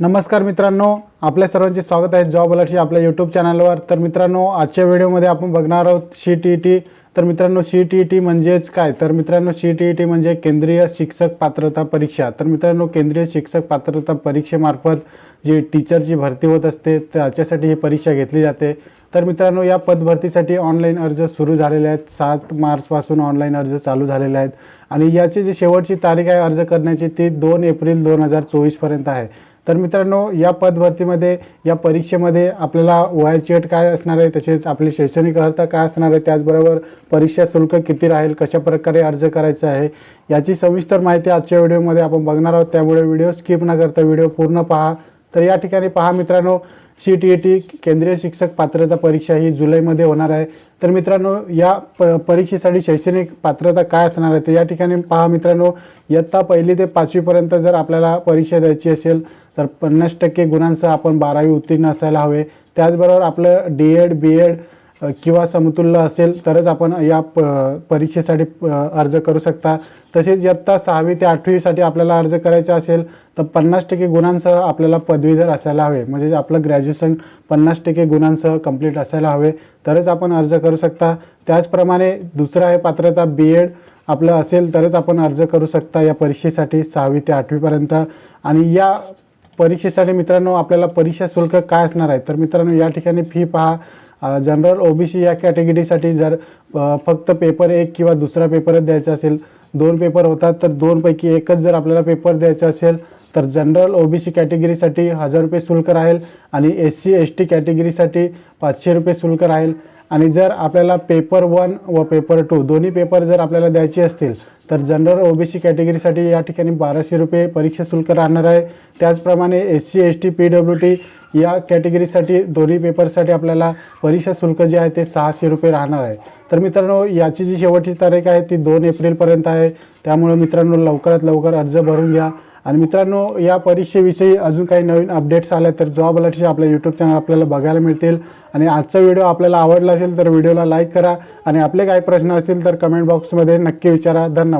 नमस्कार मित्रांनो आपल्या सर्वांचे स्वागत आहे जॉब अलर्टशी आपल्या यूट्यूब चॅनलवर तर मित्रांनो आजच्या व्हिडिओमध्ये आपण बघणार आहोत सी टी ई टी तर मित्रांनो सी टी ई टी म्हणजेच काय? तर मित्रांनो सी टी ई टी म्हणजे केंद्रीय शिक्षक पात्रता परीक्षा. तर मित्रांनो केंद्रीय शिक्षक पात्रता परीक्षेमार्फत जी टीचरची भरती होत असते त्याच्यासाठी ही परीक्षा घेतली जाते. तर मित्रांनो या पदभरतीसाठी ऑनलाईन अर्ज सुरू झालेले आहेत. सात मार्चपासून ऑनलाईन अर्ज चालू झालेले आहेत. आणि याची जी शेवटची तारीख आहे अर्ज करण्याची ती दोन एप्रिल दोन हजार चोवीसपर्यंत आहे. तर मित्रांनो या पदभरतीमध्ये या परीक्षेमध्ये आपल्याला वयाची अट काय असणार आहे तसेच आपली शैक्षणिक अर्हता काय असणार आहे त्याचबरोबर परीक्षा शुल्क किती राहील कशा प्रकारे अर्ज करायचा आहे याची सविस्तर माहिती आजच्या व्हिडिओमध्ये आपण बघणार आहोत. त्यामुळे व्हिडिओ स्किप न करता व्हिडिओ पूर्ण पहा. तर या ठिकाणी पहा मित्रांनो सी टी ई टी केंद्रीय शिक्षक पात्रता परीक्षा ही जुलैमध्ये होणार आहे. तर मित्रांनो या प परीक्षेसाठी शैक्षणिक पात्रता काय असणार आहे तर या ठिकाणी पहा मित्रांनो इयत्ता पहिली ते पाचवीपर्यंत जर आपल्याला परीक्षा द्यायची असेल तर पन्नास टक्के गुणांसह आपण बारावी उत्तीर्ण असायला हवे. त्याचबरोबर आपलं डी एड बी एड किंवा समतुल्य असेल तरच आपण या प परीक्षेसाठी अर्ज करू शकता. तसेच इयत्ता सहावी ते आठवीसाठी आपल्याला अर्ज करायचा असेल तर पन्नास टक्के गुणांसह आपल्याला पदवीधर असायला हवे. म्हणजे आपलं ग्रॅज्युएशन पन्नास टक्के गुणांसह कंप्लीट असायला हवे. तरच आपण अर्ज करू शकता. त्याचप्रमाणे दुसरं आहे पात्रता बी एड आपलं असेल तरच आपण अर्ज करू शकता या परीक्षेसाठी सहावी ते आठवीपर्यंत. आणि या परीक्षेसाठी मित्रांनो आपल्याला परीक्षा शुल्क काय असणार आहे? तर मित्रांनो या ठिकाणी फी पहा. जनरल ओबीसी या कॅटेगरीसाठी जर फक्त पेपर एक किंवा दुसरा पेपरच द्यायचा असेल दोन पेपर होतात तर दोनपैकी एकच जर आपल्याला पेपर द्यायचा असेल तर जनरल ओबीसी कॅटेगरीसाठी हजार रुपये शुल्क राहील आणि एस सी एस टी कॅटेगरीसाठी पाचशे रुपये शुल्क राहील. आणि जर आपल्याला पेपर वन व पेपर टू दोन्ही पेपर जर आपल्याला द्यायचे असतील तर जनरल ओबीसी कॅटेगरीसाठी या ठिकाणी बाराशे रुपये परीक्षा शुल्क राहणार आहे. त्याचप्रमाणे S C S T P W T या कॅटेगरीसाठी दोन्ही पेपरसाठी आपल्याला परीक्षा शुल्क जे आहे ते सहाशे रुपये राहणार आहे. तर मित्रांनो याची जी शेवटची तारीख आहे ती दोन एप्रिलपर्यंत आहे. त्यामुळे मित्रांनो लवकरात लवकर अर्ज भरून घ्या. आणि मित्रांनो या परीक्षेविषयी अजून काही नवीन अपडेट्स आले तर जॉब अलर्टचे आपल्या यूट्यूब चॅनल आपल्याला बघायला मिळतील. आणि आजचा व्हिडिओ आपल्याला आवडला असेल तर व्हिडिओला लाईक करा. आणि आपले काही प्रश्न असतील तर कमेंट बॉक्समध्ये नक्की विचारा. धन्यवाद.